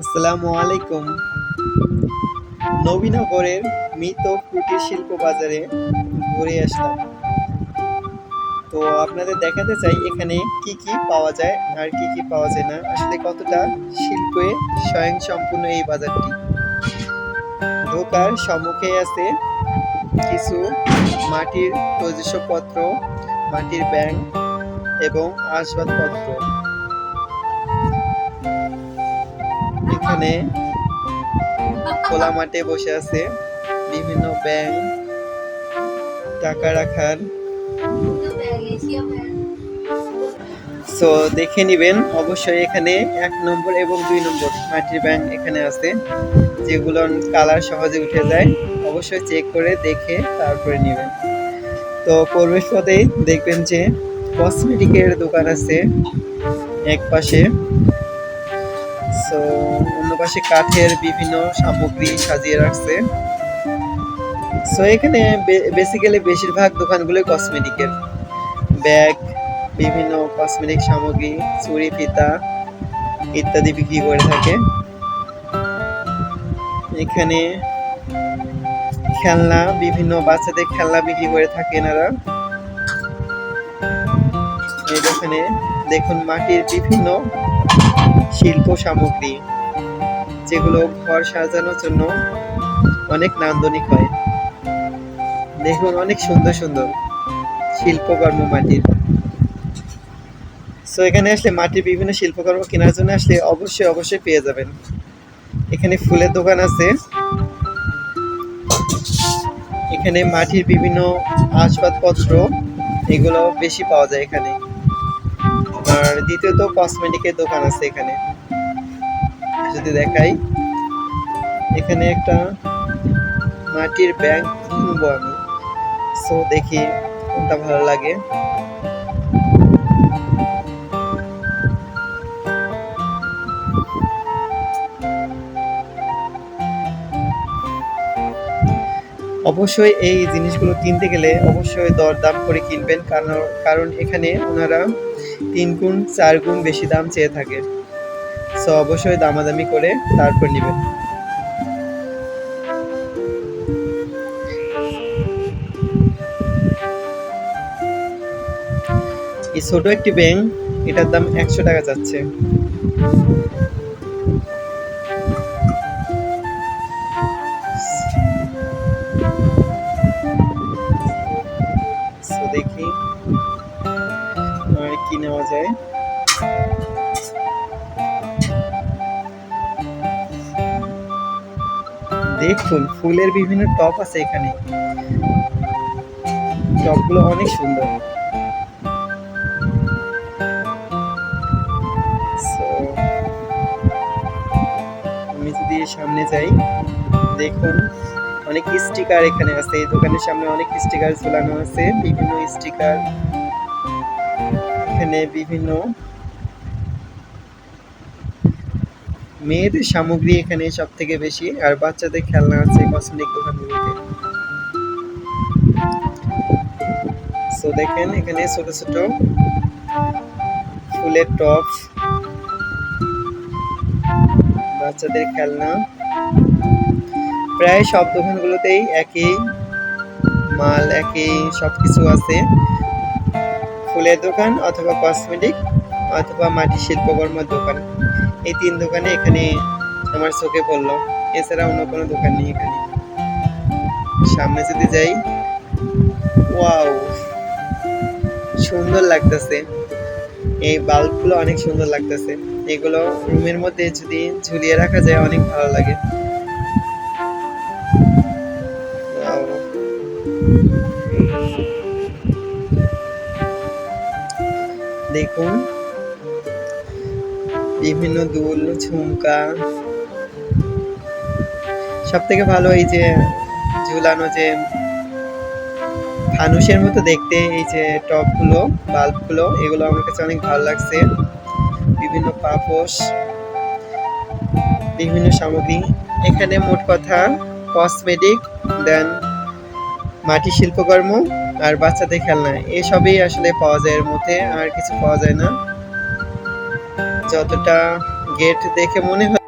আসসালামু আলাইকুম। নবীনগরের মৃত কুটির শিল্প বাজারে ঘুরে আসলাম। তো আপনাদের দেখাতে চাই এখানে কি কি পাওয়া যায় আর কি কি পাওয়া যায় না। আসলে কতটা শিল্পে স্বয়ং সম্পূর্ণ এই বাজারটি? ঢোকার সম্মুখে আছে কিছু মাটির প্রযোজকপত্র মাটির ব্যাংক এবং আসবাবপত্র। এখানে খোলা মাঠে বসে আছে বিভিন্ন ব্যাংক, টাকা রাখার। সো দেখে নিবেন, অবশ্যই এখানে এক নম্বর এবং দুই নম্বর মাটির ব্যাংক এখানে আছে, যেগুলো কালার সহজে উঠে যায়। অবশ্যই চেক করে দেখে তারপরে নেবেন। তো, প্রবেশ পথেই দেখবেন যে কসমেটিকের দোকান আছে এক পাশে। সো অন্য পাশে কাঠের বিভিন্ন সামগ্রী সাজিয়ে রাখছে। সো এখানে বেসিক্যালি বেশিরভাগ দোকানগুলো কসমেটিকের ব্যাগ বিভিন্ন কসমেটিক সামগ্রী, চুড়ি, ফিতা ইত্যাদি বিক্রি করে থাকে। এখানে খেলনা, বিভিন্ন বাচ্চাদের খেলনা বিক্রি করে থাকে এনারা। এই দেখুন মাটির বিভিন্ন শিল্প সামগ্রী, যেগুলো ঘর সাজানোর জন্য অনেক নান্দনিক হয়। দেখুন, অনেক সুন্দর সুন্দর শিল্পকর্ম মাটির। সো এখানে আসলে মাটির বিভিন্ন শিল্পকর্ম কেনার জন্য আসলে অবশ্যই অবশ্যই পেয়ে যাবেন। এখানে ফুলের দোকান আছে। এখানে মাটির বিভিন্ন আসবাবপত্র, এগুলো বেশি পাওয়া যায় এখানে। আর দ্বিতীয়ত কসমেটিকের দোকান আছে এখানে। যদি দেখাই, এখানে একটা মাটির ব্যাংক কিনবো আমি। সো দেখি কোনটা ভালো লাগে। অবশ্যই এই জিনিসগুলো কিনতে গেলে অবশ্যই দরদাম করে কিনবেন, কারণ কারণ এখানে ওনারা তিন গুণ, চার গুণ বেশি দাম চেয়ে থাকে। সো অবশ্যই দামাদামি করে তারপর নেবেন। এই ছোট একটি ব্যাংক এটার দাম একশো টাকা যাচ্ছে। দেখি। কি নেওয়া যায়? দেখুন, ফুলের বিভিন্ন টপ আছে এখানে। টপগুলো অনেক সুন্দর। আমি যদি সামনে যাই, দেখুন। অনেক স্টিকার এখানে আছে। এই দোকানের সামনে অনেক স্টিকার ঝুলানো আছে। বিভিন্ন স্টিকার এখানে বিভিন্ন মেয়েদের সামগ্রী এখানে সব থেকে বেশি, আর বাচ্চাদের খেলনা আছে কসমেটিক দোকানগুলোতে। সো দেখেন এখানে ছোট ছোট ফুলের টপ বাচ্চাদের খেলনা। প্রায় সব দোকানগুলোতেই একই মাল, একই সব কিছু আছে। ফুলের দোকান অথবা কসমেটিক অথবা মাটির শিল্পকর্মের দোকান। এই তিন দোকানে এখানে আমার চোখে পড়ল। এছাড়া অন্য কোনো দোকান নেই এখানে। সামনে যদি যাই, ওয়াও! সুন্দর লাগতেছে। এই বাল্বগুলো অনেক সুন্দর লাগতেছে। এগুলো রুমের মধ্যে যদি ঝুলিয়ে রাখা যায়, অনেক ভালো লাগে। দেখুন। বিভিন্ন দুল, ঝুমকা। সব থেকে ভালো এই যে ঝুলানো যে ফানুসের মতো দেখতে, এই যে টপগুলো, বাল্বগুলো, এগুলো আমার কাছে অনেক ভালো লাগছে। বিভিন্ন পাপোশ, বিভিন্ন সামগ্রী। এখানে মোট কথা কসমেটিক দেন মাটির শিল্পকর্ম আর বাচ্চাদের খেলনা। এসবই আসলে পাওয়া যায় এর মধ্যে, আর কিছু পাওয়া যায় না। যতটা গেট দেখে মনে হয়